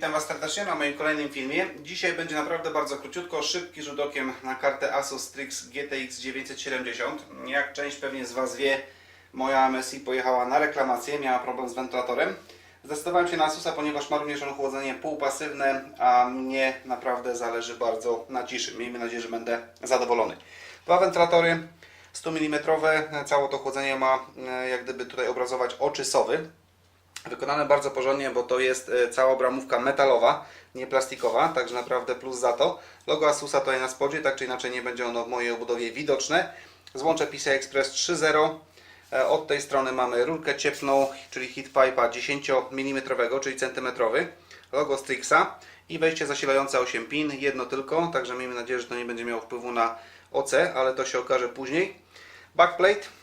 witam Was serdecznie na moim kolejnym filmie. Dzisiaj będzie naprawdę bardzo króciutko, szybki rzut okiem na kartę Asus Strix GTX 970. Jak część pewnie z Was wie, moja MSI pojechała na reklamację, miała problem z wentylatorem. Zdecydowałem się na Asusa, ponieważ ma również on chłodzenie półpasywne, a mnie naprawdę zależy bardzo na ciszy. Miejmy nadzieję, że będę zadowolony. Dwa wentylatory 100 mm, całe to chłodzenie ma e, jak gdyby tutaj obrazować oczy sowy. Wykonane bardzo porządnie, bo to jest e, cała bramówka metalowa, nie plastikowa, także naprawdę plus za to. Logo Asusa tutaj na spodzie, tak czy inaczej nie będzie ono w mojej obudowie widoczne. Złącze PCI Express 3.0. E, Od tej strony mamy rurkę cieplną, czyli heat pipe'a 10 mm, czyli centymetrowy. Logo Strixa i wejście zasilające 8 pin, jedno tylko, także miejmy nadzieję, że to nie będzie miało wpływu na OC, ale to się okaże później. Backplate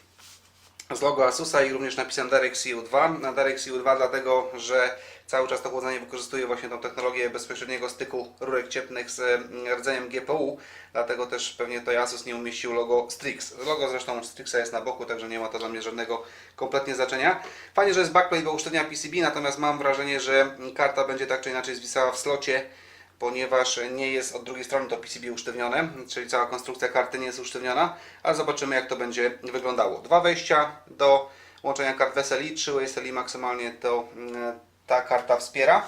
z logo Asusa i również napisem DirectCU 2. Na DirectCU 2 dlatego, że cały czas to chłodzenie wykorzystuje właśnie tą technologię bezpośredniego styku rurek cieplnych z mm, rdzeniem GPU, dlatego też pewnie to Asus nie umieścił logo Strix. Logo zresztą Strixa jest na boku, także nie ma to dla mnie żadnego kompletnie znaczenia. Fajnie, że jest backplate do uszczelnienia PCB, natomiast mam wrażenie, że karta będzie tak czy inaczej zwisała w slocie, ponieważ nie jest od drugiej strony to PCB usztywnione, czyli cała konstrukcja karty nie jest usztywniona, ale zobaczymy jak to będzie wyglądało. Dwa wejścia do łączenia kart w SLI, 3 SLI maksymalnie to mm, ta karta wspiera.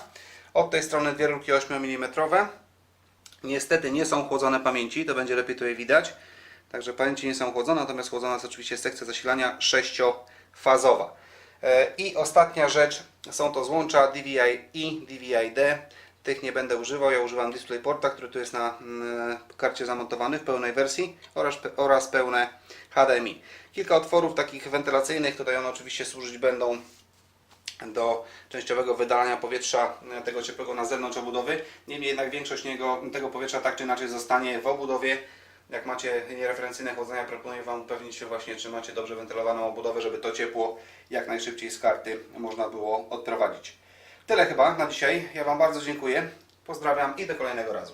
Od tej strony dwie rurki 8 mm. Niestety nie są chłodzone pamięci, to będzie lepiej tutaj widać. Także pamięci nie są chłodzone, natomiast chłodzona jest oczywiście sekcja zasilania sześciofazowa. E, I ostatnia rzecz, są to złącza DVI i DVI-D. Tych nie będę używał, ja używam DisplayPorta, który tu jest na mm, karcie zamontowany w pełnej wersji oraz, oraz pełne HDMI. Kilka otworów takich wentylacyjnych, tutaj one oczywiście służyć będą do częściowego wydalania powietrza e, tego ciepłego na zewnątrz obudowy. Niemniej jednak większość niego, tego powietrza tak czy inaczej zostanie w obudowie. Jak macie niereferencyjne chłodzenia, proponuję Wam upewnić się właśnie, czy macie dobrze wentylowaną obudowę, żeby to ciepło jak najszybciej z karty można było odprowadzić. Tyle chyba na dzisiaj. Ja Wam bardzo dziękuję. Pozdrawiam i do kolejnego razu.